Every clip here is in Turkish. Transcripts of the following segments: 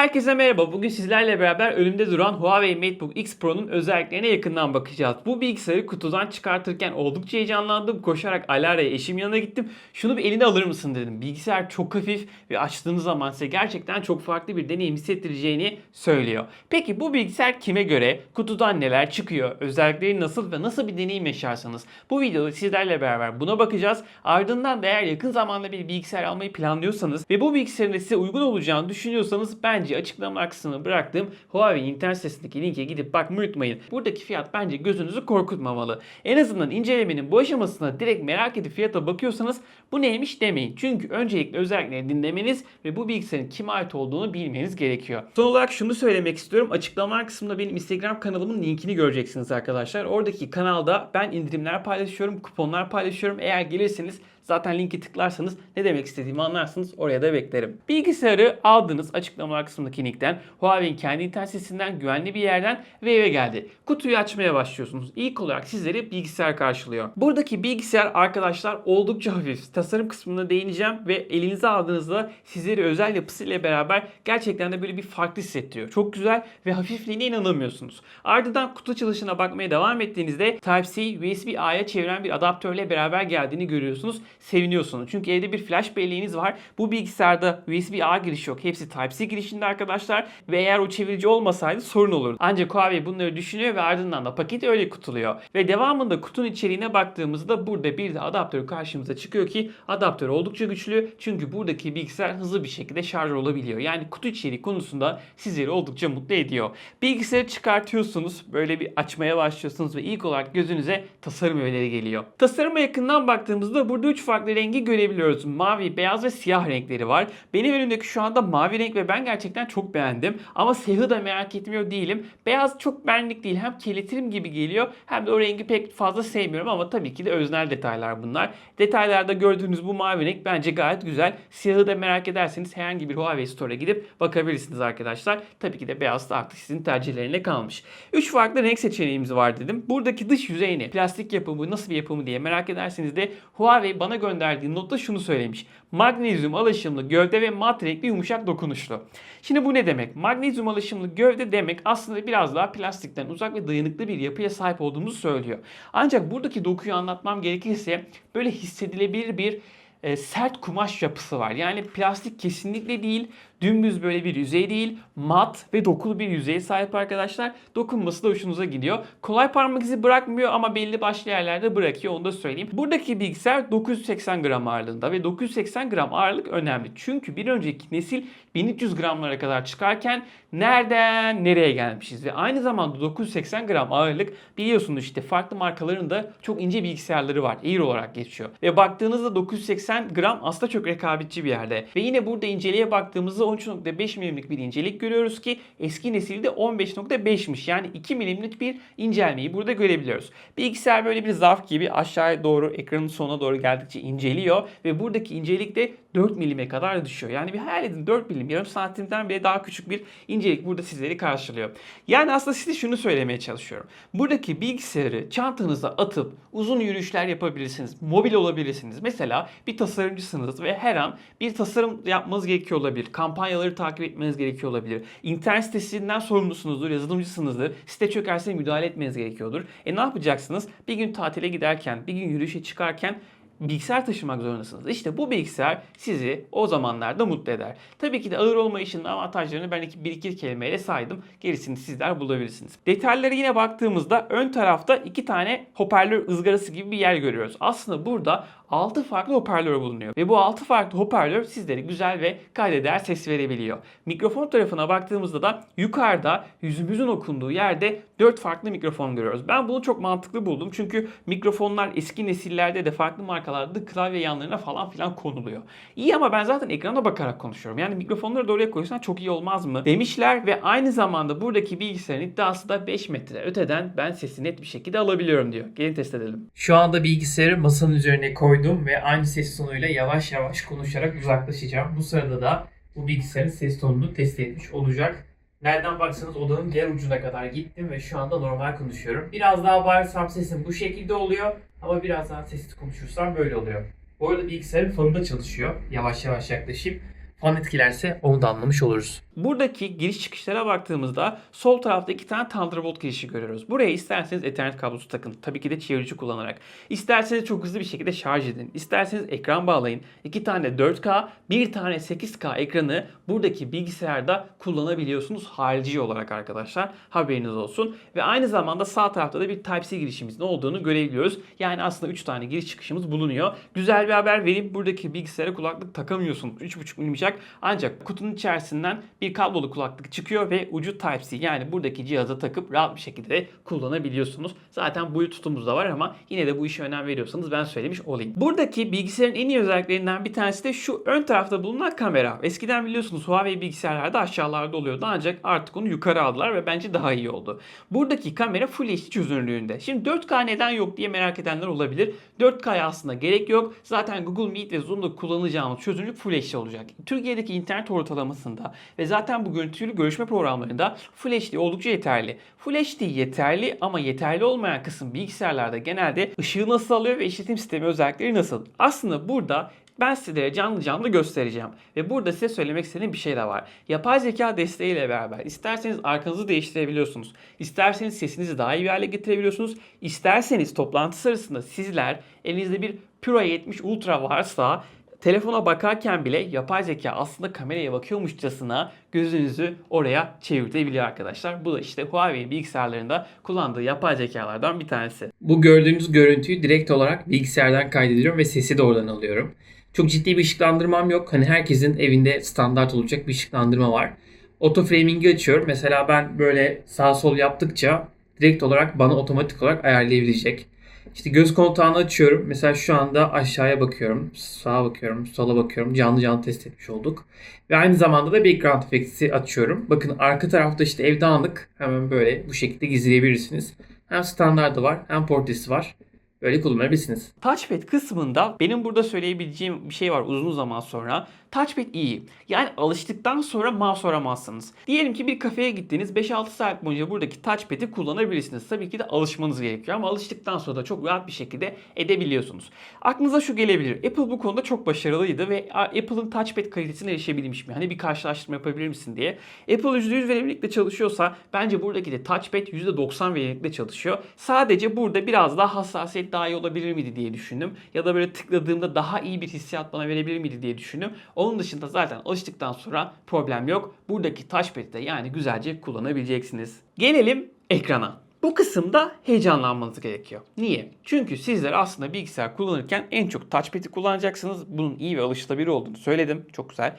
Herkese merhaba. Bugün sizlerle beraber önümde duran Huawei MateBook X Pro'nun özelliklerine yakından bakacağız. Bu bilgisayarı kutudan çıkartırken oldukça heyecanlandım. Koşarak Alara'ya eşim yanına gittim. Şunu bir eline alır mısın dedim. Bilgisayar çok hafif ve açtığınız zaman size gerçekten çok farklı bir deneyim hissettireceğini söylüyor. Peki bu bilgisayar kime göre? Kutudan neler çıkıyor? Özellikleri nasıl ve nasıl bir deneyim yaşarsanız? Bu videoda sizlerle beraber buna bakacağız. Ardından da eğer yakın zamanda bir bilgisayar almayı planlıyorsanız ve bu bilgisayarın size uygun olacağını düşünüyorsanız bence açıklama kısmına bıraktığım Huawei internet sitesindeki linke gidip bakmayı unutmayın. Buradaki fiyat bence gözünüzü korkutmamalı. En azından incelemenin bu aşamasına direkt merak edip fiyata bakıyorsanız bu neymiş demeyin. Çünkü öncelikle özellikleri dinlemeniz ve bu bilgisayarın kime ait olduğunu bilmeniz gerekiyor. Son olarak şunu söylemek istiyorum. Açıklamalar kısmında benim Instagram kanalımın linkini göreceksiniz arkadaşlar. Oradaki kanalda ben indirimler paylaşıyorum, kuponlar paylaşıyorum. Eğer gelirseniz Zaten linki tıklarsanız ne demek istediğimi anlarsınız. Oraya da beklerim. Bilgisayarı aldınız açıklamalar kısmındaki linkten. Huawei'in kendi internet sitesinden güvenli bir yerden ve eve geldi. Kutuyu açmaya başlıyorsunuz. İlk olarak sizleri bilgisayar karşılıyor. Buradaki bilgisayar arkadaşlar oldukça hafif. Tasarım kısmına değineceğim ve elinize aldığınızda sizleri özel yapısıyla beraber gerçekten de böyle bir farklı hissettiriyor. Çok güzel ve hafifliğine inanamıyorsunuz. Ardından kutu açılışına bakmaya devam ettiğinizde Type-C USB-A'ya çeviren bir adaptörle beraber geldiğini görüyorsunuz seviniyorsunuz. Çünkü evde bir flash belleğiniz var. Bu bilgisayarda USB-A girişi yok. Hepsi Type-C girişinde arkadaşlar. Ve eğer o çevirici olmasaydı sorun olurdu. Ancak Huawei bunları düşünüyor ve ardından da paket öyle kutuluyor. Ve devamında kutunun içeriğine baktığımızda burada bir de adaptör karşımıza çıkıyor ki adaptör oldukça güçlü. Çünkü buradaki bilgisayar hızlı bir şekilde şarj olabiliyor. Yani kutu içeriği konusunda sizleri oldukça mutlu ediyor. Bilgisayarı çıkartıyorsunuz. Böyle bir açmaya başlıyorsunuz ve ilk olarak gözünüze tasarım öğeleri geliyor. Tasarıma yakından baktığımızda burada 3 farklı rengi görebiliyoruz. Mavi, beyaz ve siyah renkleri var. Benim önümdeki şu anda mavi renk ve ben gerçekten çok beğendim. Ama siyahı da merak etmiyor değilim. Beyaz çok benlik değil. Hem kirletirim gibi geliyor hem de o rengi pek fazla sevmiyorum ama tabii ki de öznel detaylar bunlar. Detaylarda gördüğünüz bu mavi renk bence gayet güzel. Siyahı da merak ederseniz herhangi bir Huawei Store'a gidip bakabilirsiniz arkadaşlar. Tabii ki de beyaz da artık sizin tercihlerine kalmış. 3 farklı renk seçeneğimiz var dedim. Buradaki dış yüzeyini, plastik yapımı, nasıl bir yapımı diye merak ederseniz de Huawei bana gönderdiği notta şunu söylemiş. Magnezyum alaşımlı gövde ve mat renkli yumuşak dokunuşlu. Şimdi bu ne demek? Magnezyum alaşımlı gövde demek aslında biraz daha plastikten uzak ve dayanıklı bir yapıya sahip olduğumuzu söylüyor. Ancak buradaki dokuyu anlatmam gerekirse böyle hissedilebilir bir e, sert kumaş yapısı var. Yani plastik kesinlikle değil, dümdüz böyle bir yüzey değil, mat ve dokulu bir yüzeye sahip arkadaşlar. Dokunması da hoşunuza gidiyor. Kolay parmak izi bırakmıyor ama belli başlı yerlerde bırakıyor onu da söyleyeyim. Buradaki bilgisayar 980 gram ağırlığında ve 980 gram ağırlık önemli. Çünkü bir önceki nesil 1300 gramlara kadar çıkarken nereden nereye gelmişiz ve aynı zamanda 980 gram ağırlık biliyorsunuz işte farklı markaların da çok ince bilgisayarları var. Air olarak geçiyor. Ve baktığınızda 980 gram aslında çok rekabetçi bir yerde. Ve yine burada inceliğe baktığımızda 13.5 milimlik bir incelik görüyoruz ki eski nesilde 15.5'miş. Yani 2 milimlik bir incelmeyi burada görebiliyoruz. Bilgisayar böyle bir zarf gibi aşağıya doğru ekranın sonuna doğru geldikçe inceliyor ve buradaki incelik de 4 milime kadar düşüyor. Yani bir hayal edin 4 milim yarım santimden bile daha küçük bir incelik burada sizleri karşılıyor. Yani aslında size şunu söylemeye çalışıyorum. Buradaki bilgisayarı çantanıza atıp uzun yürüyüşler yapabilirsiniz. Mobil olabilirsiniz. Mesela bir tasarımcısınız ve her an bir tasarım yapmanız gerekiyor olabilir. Kampanyaları takip etmeniz gerekiyor olabilir. İnternet sitesinden sorumlusunuzdur, yazılımcısınızdır. Site çökerse müdahale etmeniz gerekiyordur. E ne yapacaksınız? Bir gün tatile giderken, bir gün yürüyüşe çıkarken bilgisayar taşımak zorundasınız. İşte bu bilgisayar sizi o zamanlarda mutlu eder. Tabii ki de ağır olma işinin avantajlarını ben iki, bir iki kelimeyle saydım. Gerisini sizler bulabilirsiniz. Detaylara yine baktığımızda ön tarafta iki tane hoparlör ızgarası gibi bir yer görüyoruz. Aslında burada 6 farklı hoparlör bulunuyor. Ve bu 6 farklı hoparlör sizlere güzel ve kaydeder ses verebiliyor. Mikrofon tarafına baktığımızda da yukarıda yüzümüzün okunduğu yerde 4 farklı mikrofon görüyoruz. Ben bunu çok mantıklı buldum. Çünkü mikrofonlar eski nesillerde de farklı markalarda klavye yanlarına falan filan konuluyor. İyi ama ben zaten ekrana bakarak konuşuyorum. Yani mikrofonları da oraya koysan çok iyi olmaz mı? Demişler ve aynı zamanda buradaki bilgisayarın iddiası da 5 metre öteden ben sesi net bir şekilde alabiliyorum diyor. Gelin test edelim. Şu anda bilgisayarı masanın üzerine koydum koydum ve aynı ses tonuyla yavaş yavaş konuşarak uzaklaşacağım. Bu sırada da bu bilgisayarın ses tonunu test etmiş olacak. Nereden baksanız odanın diğer ucuna kadar gittim ve şu anda normal konuşuyorum. Biraz daha bağırsam sesim bu şekilde oluyor ama biraz daha sessiz konuşursam böyle oluyor. Bu arada bilgisayarın fanı da çalışıyor. Yavaş yavaş yaklaşayım fan etkilerse onu da anlamış oluruz. Buradaki giriş çıkışlara baktığımızda sol tarafta iki tane Thunderbolt girişi görüyoruz. Buraya isterseniz Ethernet kablosu takın. Tabii ki de çevirici kullanarak. İsterseniz çok hızlı bir şekilde şarj edin. İsterseniz ekran bağlayın. İki tane 4K, bir tane 8K ekranı buradaki bilgisayarda kullanabiliyorsunuz harici olarak arkadaşlar. Haberiniz olsun. Ve aynı zamanda sağ tarafta da bir Type-C girişimizin olduğunu görebiliyoruz. Yani aslında 3 tane giriş çıkışımız bulunuyor. Güzel bir haber vereyim. Buradaki bilgisayara kulaklık takamıyorsunuz. 3.5 mm. Ancak kutunun içerisinden bir kablolu kulaklık çıkıyor ve ucu Type-C. Yani buradaki cihaza takıp rahat bir şekilde de kullanabiliyorsunuz. Zaten Bluetooth'umuz da var ama yine de bu işe önem veriyorsanız ben söylemiş olayım. Buradaki bilgisayarın en iyi özelliklerinden bir tanesi de şu ön tarafta bulunan kamera. Eskiden biliyorsunuz Huawei bilgisayarlarda aşağılarda oluyordu ancak artık onu yukarı aldılar ve bence daha iyi oldu. Buradaki kamera Full HD çözünürlüğünde. Şimdi 4K neden yok diye merak edenler olabilir. 4K'ya aslında gerek yok. Zaten Google Meet ve Zoom'da kullanacağımız çözünürlük Full HD olacak. Türkiye'deki internet ortalamasında ve zaten bu görüntülü görüşme programlarında Full HD oldukça yeterli. Full HD yeterli ama yeterli olmayan kısım bilgisayarlarda genelde ışığı nasıl alıyor ve işletim sistemi özellikleri nasıl? Aslında burada ben sizlere canlı canlı göstereceğim. Ve burada size söylemek istediğim bir şey de var. Yapay zeka desteğiyle beraber isterseniz arkanızı değiştirebiliyorsunuz. İsterseniz sesinizi daha iyi bir hale getirebiliyorsunuz. İsterseniz toplantı sırasında sizler elinizde bir Pura 70 Ultra varsa telefona bakarken bile yapay zeka aslında kameraya bakıyormuşçasına gözünüzü oraya çevirtebiliyor arkadaşlar. Bu da işte Huawei bilgisayarlarında kullandığı yapay zekalardan bir tanesi. Bu gördüğünüz görüntüyü direkt olarak bilgisayardan kaydediyorum ve sesi de oradan alıyorum. Çok ciddi bir ışıklandırmam yok. Hani herkesin evinde standart olacak bir ışıklandırma var. Auto framing'i açıyorum. Mesela ben böyle sağ sol yaptıkça direkt olarak bana otomatik olarak ayarlayabilecek. İşte göz kontağını açıyorum. Mesela şu anda aşağıya bakıyorum. Sağa bakıyorum. Sola bakıyorum. Canlı canlı test etmiş olduk. Ve aynı zamanda da background effects'i açıyorum. Bakın arka tarafta işte ev dağınık. Hemen böyle bu şekilde gizleyebilirsiniz. Hem standardı var hem portresi var. Böyle kullanabilirsiniz. Touchpad kısmında benim burada söyleyebileceğim bir şey var uzun zaman sonra. Touchpad iyi. Yani alıştıktan sonra mouse aramazsınız. Diyelim ki bir kafeye gittiniz 5-6 saat boyunca buradaki touchpad'i kullanabilirsiniz. Tabii ki de alışmanız gerekiyor ama alıştıktan sonra da çok rahat bir şekilde edebiliyorsunuz. Aklınıza şu gelebilir. Apple bu konuda çok başarılıydı ve Apple'ın touchpad kalitesine erişebilmiş mi? Hani bir karşılaştırma yapabilir misin diye. Apple %100 verimlilikle çalışıyorsa bence buradaki de touchpad %90 verimlilikle çalışıyor. Sadece burada biraz daha hassasiyet daha iyi olabilir miydi diye düşündüm. Ya da böyle tıkladığımda daha iyi bir hissiyat bana verebilir miydi diye düşündüm. Onun dışında zaten alıştıktan sonra problem yok. Buradaki touchpad'i de yani güzelce kullanabileceksiniz. Gelelim ekrana. Bu kısımda heyecanlanmanız gerekiyor. Niye? Çünkü sizler aslında bilgisayar kullanırken en çok touchpad'i kullanacaksınız. Bunun iyi ve alışılabilir olduğunu söyledim. Çok güzel.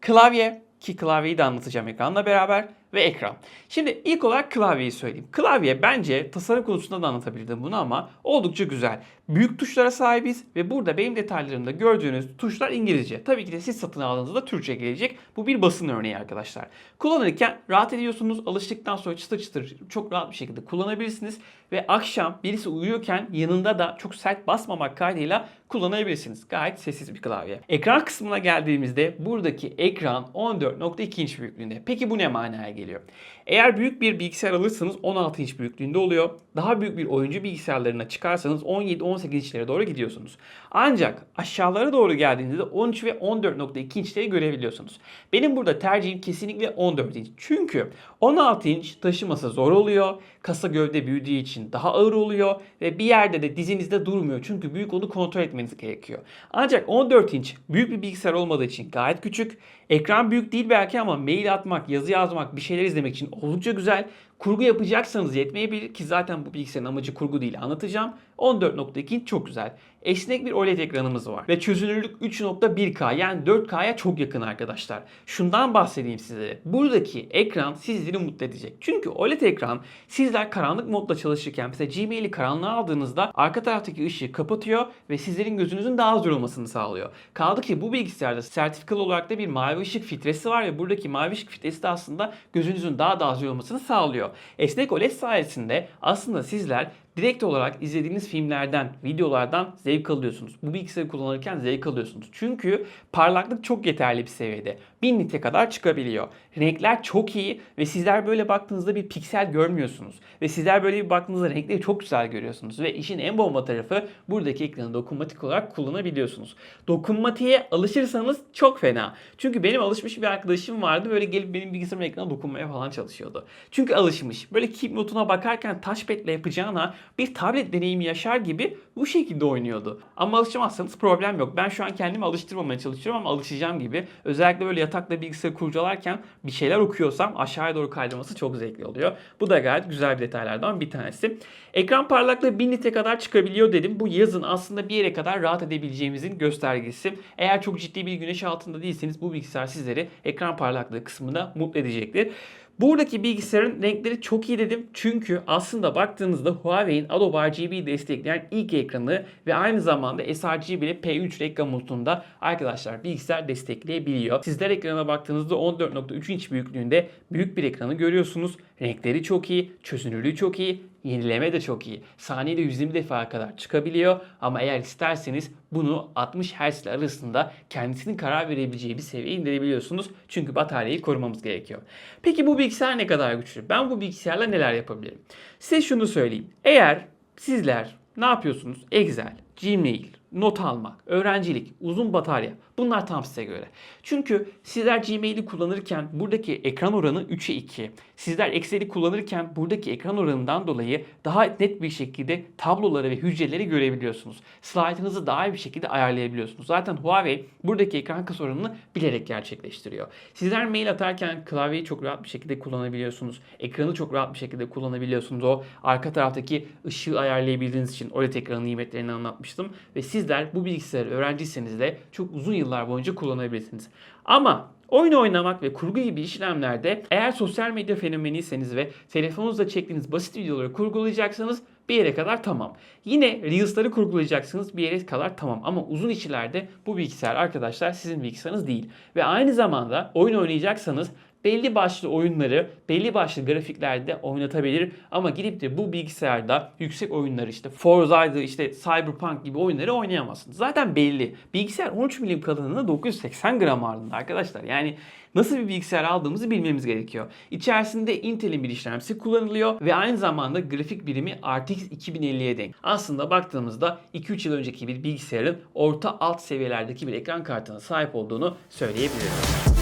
Klavye ki klavyeyi de anlatacağım ekranla beraber ve ekran. Şimdi ilk olarak klavyeyi söyleyeyim. Klavye bence tasarım konusunda da anlatabilirdim bunu ama oldukça güzel. Büyük tuşlara sahibiz ve burada benim detaylarımda gördüğünüz tuşlar İngilizce. Tabii ki de siz satın aldığınızda Türkçe gelecek. Bu bir basın örneği arkadaşlar. Kullanırken rahat ediyorsunuz. Alıştıktan sonra çıtır çıtır çok rahat bir şekilde kullanabilirsiniz. Ve akşam birisi uyuyorken yanında da çok sert basmamak kaydıyla kullanabilirsiniz. Gayet sessiz bir klavye. Ekran kısmına geldiğimizde buradaki ekran 14.2 inç büyüklüğünde. Peki bu ne manaya geliyor? фамилию. Eğer büyük bir bilgisayar alırsanız 16 inç büyüklüğünde oluyor. Daha büyük bir oyuncu bilgisayarlarına çıkarsanız 17-18 inçlere doğru gidiyorsunuz. Ancak aşağılara doğru geldiğinizde 13 ve 14.2 inçleri görebiliyorsunuz. Benim burada tercihim kesinlikle 14 inç. Çünkü 16 inç taşıması zor oluyor. Kasa gövde büyüdüğü için daha ağır oluyor ve bir yerde de dizinizde durmuyor. Çünkü büyük onu kontrol etmeniz gerekiyor. Ancak 14 inç büyük bir bilgisayar olmadığı için gayet küçük. Ekran büyük değil belki ama mail atmak, yazı yazmak, bir şeyler izlemek için oldukça güzel. Kurgu yapacaksanız yetmeyebilir ki zaten bu bilgisayarın amacı kurgu değil anlatacağım. 14.2 inç çok güzel. Esnek bir OLED ekranımız var. Ve çözünürlük 3.1K yani 4K'ya çok yakın arkadaşlar. Şundan bahsedeyim size. Buradaki ekran sizleri mutlu edecek. Çünkü OLED ekran sizler karanlık modda çalışırken mesela Gmail'i karanlığa aldığınızda arka taraftaki ışığı kapatıyor ve sizlerin gözünüzün daha az yorulmasını sağlıyor. Kaldı ki bu bilgisayarda sertifikalı olarak da bir mavi ışık filtresi var ve buradaki mavi ışık filtresi de aslında gözünüzün daha da az yorulmasını sağlıyor. Esnek OLED sayesinde aslında sizler direkt olarak izlediğiniz filmlerden, videolardan zevk alıyorsunuz. Bu bilgisayarı kullanırken zevk alıyorsunuz. Çünkü parlaklık çok yeterli bir seviyede. 1000 nite kadar çıkabiliyor. Renkler çok iyi ve sizler böyle baktığınızda bir piksel görmüyorsunuz. Ve sizler böyle bir baktığınızda renkleri çok güzel görüyorsunuz. Ve işin en bomba tarafı buradaki ekranı dokunmatik olarak kullanabiliyorsunuz. Dokunmatiğe alışırsanız çok fena. Çünkü benim alışmış bir arkadaşım vardı. Böyle gelip benim bilgisayarımın ekranına dokunmaya falan çalışıyordu. Çünkü alışmış. Böyle keep notuna bakarken touchpad'le yapacağına bir tablet deneyimi yaşar gibi bu şekilde oynuyordu. Ama alışamazsanız problem yok. Ben şu an kendimi alıştırmamaya çalışıyorum ama alışacağım gibi. Özellikle böyle yatakta bilgisayarı kurcalarken bir şeyler okuyorsam aşağıya doğru kaydırması çok zevkli oluyor. Bu da gayet güzel bir detaylardan bir tanesi. Ekran parlaklığı 1000 nite kadar çıkabiliyor dedim. Bu yazın aslında bir yere kadar rahat edebileceğimizin göstergesi. Eğer çok ciddi bir güneş altında değilseniz bu bilgisayar sizleri ekran parlaklığı kısmında mutlu edecektir. Buradaki bilgisayarın renkleri çok iyi dedim. Çünkü aslında baktığınızda Huawei'in Adobe RGB destekleyen ilk ekranı ve aynı zamanda sRGB ile P3 renk gamutunda arkadaşlar bilgisayar destekleyebiliyor. Sizler ekrana baktığınızda 14.3 inç büyüklüğünde büyük bir ekranı görüyorsunuz. Renkleri çok iyi, çözünürlüğü çok iyi, yenileme de çok iyi. Saniyede 120 defa kadar çıkabiliyor ama eğer isterseniz bunu 60 Hz ile arasında kendisinin karar verebileceği bir seviyeye indirebiliyorsunuz. Çünkü bataryayı korumamız gerekiyor. Peki bu bilgisayar ne kadar güçlü? Ben bu bilgisayarla neler yapabilirim? Size şunu söyleyeyim. Eğer sizler ne yapıyorsunuz? Excel, Gmail, not almak, öğrencilik, uzun batarya bunlar tam size göre. Çünkü sizler Gmail'i kullanırken buradaki ekran oranı 3'e 2. Sizler Excel'i kullanırken buradaki ekran oranından dolayı daha net bir şekilde tabloları ve hücreleri görebiliyorsunuz. Slide'ınızı daha iyi bir şekilde ayarlayabiliyorsunuz. Zaten Huawei buradaki ekran kasa oranını bilerek gerçekleştiriyor. Sizler mail atarken klavyeyi çok rahat bir şekilde kullanabiliyorsunuz. Ekranı çok rahat bir şekilde kullanabiliyorsunuz. O arka taraftaki ışığı ayarlayabildiğiniz için OLED ekranı nimetlerini anlatmıştım. Ve sizler bu bilgisayarı öğrenciyseniz de çok uzun yıllar boyunca kullanabilirsiniz. Ama Oyun oynamak ve kurgu gibi işlemlerde eğer sosyal medya fenomeniyseniz ve telefonunuzda çektiğiniz basit videoları kurgulayacaksanız bir yere kadar tamam. Yine Reels'ları kurgulayacaksınız bir yere kadar tamam. Ama uzun işlerde bu bilgisayar arkadaşlar sizin bilgisayarınız değil. Ve aynı zamanda oyun oynayacaksanız belli başlı oyunları belli başlı grafiklerde oynatabilir ama gidip de bu bilgisayarda yüksek oyunları işte Forza'ydı işte Cyberpunk gibi oyunları oynayamazsınız. Zaten belli. Bilgisayar 13 milim kalınlığında 980 gram ağırlığında arkadaşlar. Yani nasıl bir bilgisayar aldığımızı bilmemiz gerekiyor. İçerisinde Intel'in bir işlemcisi kullanılıyor ve aynı zamanda grafik birimi RTX 2050'ye denk. Aslında baktığımızda 2-3 yıl önceki bir bilgisayarın orta alt seviyelerdeki bir ekran kartına sahip olduğunu söyleyebiliriz.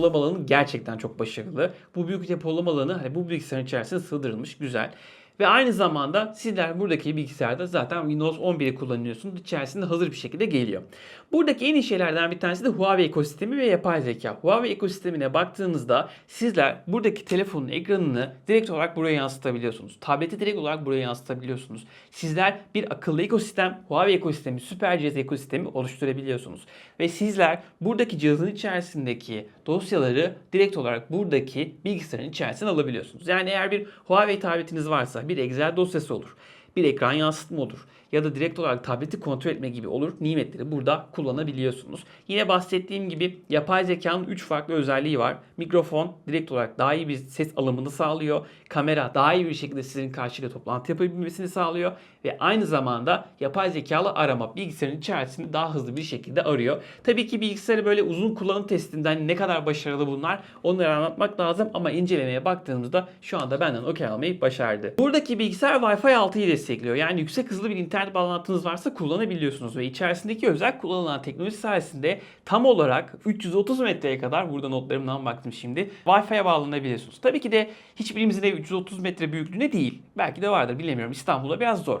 Depolama alanı gerçekten çok başarılı. Bu büyük depolama alanı hani bu bilgisayarın içerisine sığdırılmış güzel. Ve aynı zamanda sizler buradaki bilgisayarda zaten Windows 11'i kullanıyorsunuz. İçerisinde hazır bir şekilde geliyor. Buradaki en iyi şeylerden bir tanesi de Huawei ekosistemi ve yapay zeka. Huawei ekosistemine baktığınızda sizler buradaki telefonun ekranını direkt olarak buraya yansıtabiliyorsunuz. Tableti direkt olarak buraya yansıtabiliyorsunuz. Sizler bir akıllı ekosistem, Huawei ekosistemi, süper cihaz ekosistemi oluşturabiliyorsunuz. Ve sizler buradaki cihazın içerisindeki dosyaları direkt olarak buradaki bilgisayarın içerisine alabiliyorsunuz. Yani eğer bir Huawei tabletiniz varsa bir Excel dosyası olur. Bir ekran yansıtma olur ya da direkt olarak tableti kontrol etme gibi olur. Nimetleri burada kullanabiliyorsunuz. Yine bahsettiğim gibi yapay zekanın 3 farklı özelliği var. Mikrofon direkt olarak daha iyi bir ses alımını sağlıyor. Kamera daha iyi bir şekilde sizin karşıyla toplantı yapabilmesini sağlıyor. Ve aynı zamanda yapay zekalı arama bilgisayarın içerisinde daha hızlı bir şekilde arıyor. Tabii ki bilgisayarı böyle uzun kullanım testinden ne kadar başarılı bunlar onları anlatmak lazım ama incelemeye baktığımızda şu anda benden okey almayı başardı. Buradaki bilgisayar Wi-Fi 6'yı destekliyor. Yani yüksek hızlı bir internet bağlantınız varsa kullanabiliyorsunuz ve içerisindeki özel kullanılan teknoloji sayesinde tam olarak 330 metreye kadar burada notlarımdan baktım şimdi Wi-Fi'ye bağlanabiliyorsunuz. Tabii ki de hiçbirimizin evi 330 metre büyüklüğünde değil. Belki de vardır bilemiyorum. İstanbul'da biraz zor.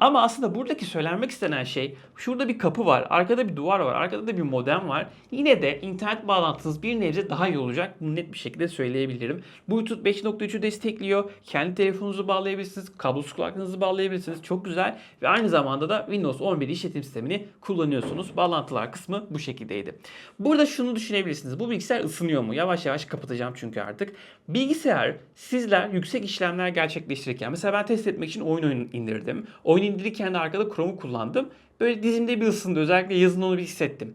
Ama aslında buradaki söylenmek istenen şey şurada bir kapı var, arkada bir duvar var, arkada da bir modem var. Yine de internet bağlantınız bir nebze daha iyi olacak. Bunu net bir şekilde söyleyebilirim. Bluetooth 5.3'ü destekliyor. Kendi telefonunuzu bağlayabilirsiniz, kablosuz kulaklığınızı bağlayabilirsiniz. Çok güzel ve aynı zamanda da Windows 11 işletim sistemini kullanıyorsunuz. Bağlantılar kısmı bu şekildeydi. Burada şunu düşünebilirsiniz. Bu bilgisayar ısınıyor mu? Yavaş yavaş kapatacağım çünkü artık. Bilgisayar sizler yüksek işlemler gerçekleştirirken mesela ben test etmek için oyun indirdim. Oyun indirirken de arkada Chrome'u kullandım. Böyle dizimde bir ısındı. Özellikle yazın onu bir hissettim.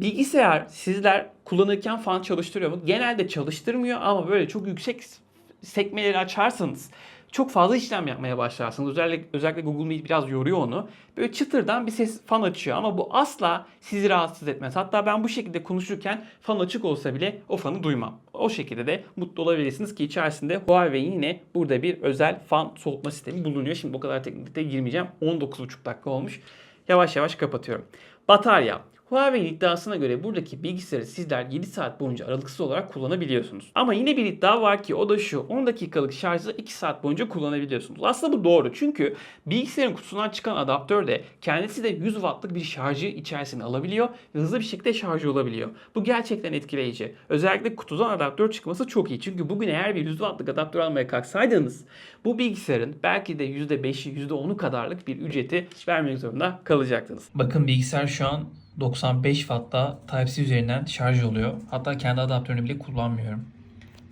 Bilgisayar sizler kullanırken fan çalıştırıyor mu? Genelde çalıştırmıyor ama böyle çok yüksek sekmeleri açarsanız çok fazla işlem yapmaya başlarsınız. Özellikle, özellikle Google Meet biraz yoruyor onu. Böyle çıtırdan bir ses fan açıyor ama bu asla sizi rahatsız etmez. Hatta ben bu şekilde konuşurken fan açık olsa bile o fanı duymam. O şekilde de mutlu olabilirsiniz ki içerisinde Huawei'in yine burada bir özel fan soğutma sistemi bulunuyor. Şimdi bu kadar teknikte girmeyeceğim. 19,5 dakika olmuş. Yavaş yavaş kapatıyorum. Batarya. Huawei'nin iddiasına göre buradaki bilgisayarı sizler 7 saat boyunca aralıksız olarak kullanabiliyorsunuz. Ama yine bir iddia var ki o da şu 10 dakikalık şarjı 2 saat boyunca kullanabiliyorsunuz. Aslında bu doğru çünkü bilgisayarın kutusundan çıkan adaptör de kendisi de 100 wattlık bir şarjı içerisine alabiliyor ve hızlı bir şekilde şarj olabiliyor. Bu gerçekten etkileyici. Özellikle kutudan adaptör çıkması çok iyi. Çünkü bugün eğer bir 100 wattlık adaptör almaya kalksaydınız bu bilgisayarın belki de %5'i %10'u kadarlık bir ücreti vermek zorunda kalacaktınız. Bakın bilgisayar şu an 95 Watt'ta Type-C üzerinden şarj oluyor. Hatta kendi adaptörünü bile kullanmıyorum.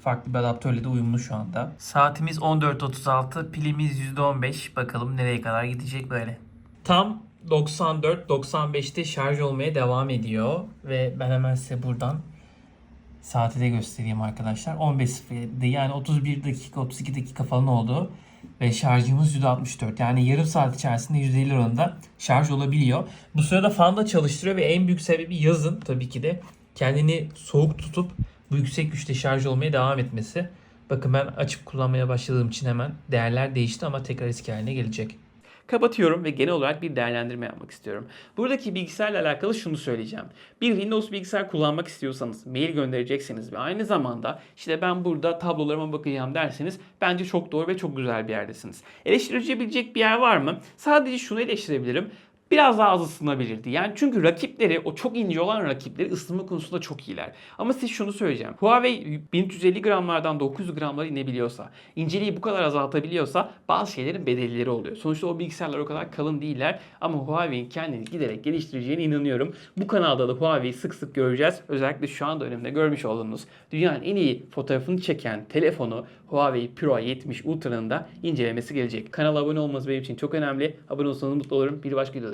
Farklı bir adaptörle de uyumlu şu anda. Saatimiz 14.36, pilimiz %15. Bakalım nereye kadar gidecek böyle. Tam 94-95'te şarj olmaya devam ediyor. Ve ben hemen size buradan saati de göstereyim arkadaşlar. 15.07 yani 31 dakika 32 dakika falan oldu. Ve şarjımız %64. Yani yarım saat içerisinde %50 oranında şarj olabiliyor. Bu sırada fan da çalıştırıyor ve en büyük sebebi yazın tabii ki de kendini soğuk tutup bu yüksek güçte şarj olmaya devam etmesi. Bakın ben açıp kullanmaya başladığım için hemen değerler değişti ama tekrar eski haline gelecek. Kapatıyorum ve genel olarak bir değerlendirme yapmak istiyorum. Buradaki bilgisayarla alakalı şunu söyleyeceğim. Bir Windows bilgisayar kullanmak istiyorsanız, mail gönderecekseniz ve aynı zamanda işte ben burada tablolarıma bakacağım derseniz bence çok doğru ve çok güzel bir yerdesiniz. Eleştirilebilecek bir yer var mı? Sadece şunu eleştirebilirim. Biraz daha az ısınabilirdi. Yani çünkü rakipleri, o çok ince olan rakipleri ısınma konusunda çok iyiler. Ama size şunu söyleyeceğim. Huawei 1350 gramlardan 900 gramlara inebiliyorsa, inceliği bu kadar azaltabiliyorsa bazı şeylerin bedelleri oluyor. Sonuçta o bilgisayarlar o kadar kalın değiller ama Huawei'in kendini giderek geliştireceğine inanıyorum. Bu kanalda da Huawei'yi sık sık göreceğiz. Özellikle şu anda önümde görmüş olduğunuz dünyanın en iyi fotoğrafını çeken telefonu Huawei Pro 70 Ultra'nın da incelemesi gelecek. Kanala abone olmanız benim için çok önemli. Abone olursanız mutlu olurum. Bir başka videoda